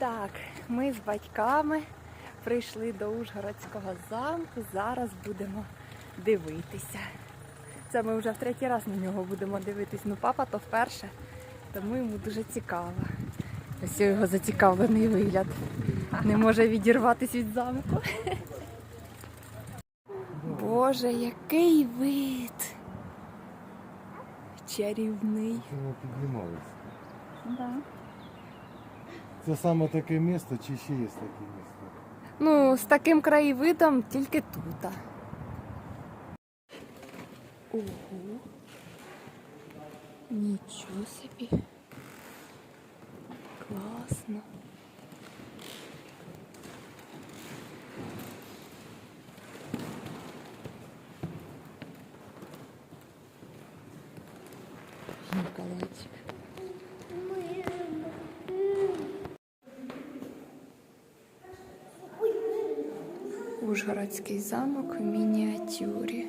Так, ми з батьками прийшли до Ужгородського замку. Зараз будемо дивитися. Це ми вже в третій раз на нього будемо дивитись. Ну, папа то вперше, тому йому дуже цікаво. Ось його зацікавлений вигляд. Не може відірватися від замку. Боже, який вид! Чарівний. Піднімалися? Да. Це саме таке місто, чи ще є таке місто? Ну, з таким краєвидом тільки тут. Ого. Нічого собі. Класно. Николайчик. Ужгородський замок в мініатюрі.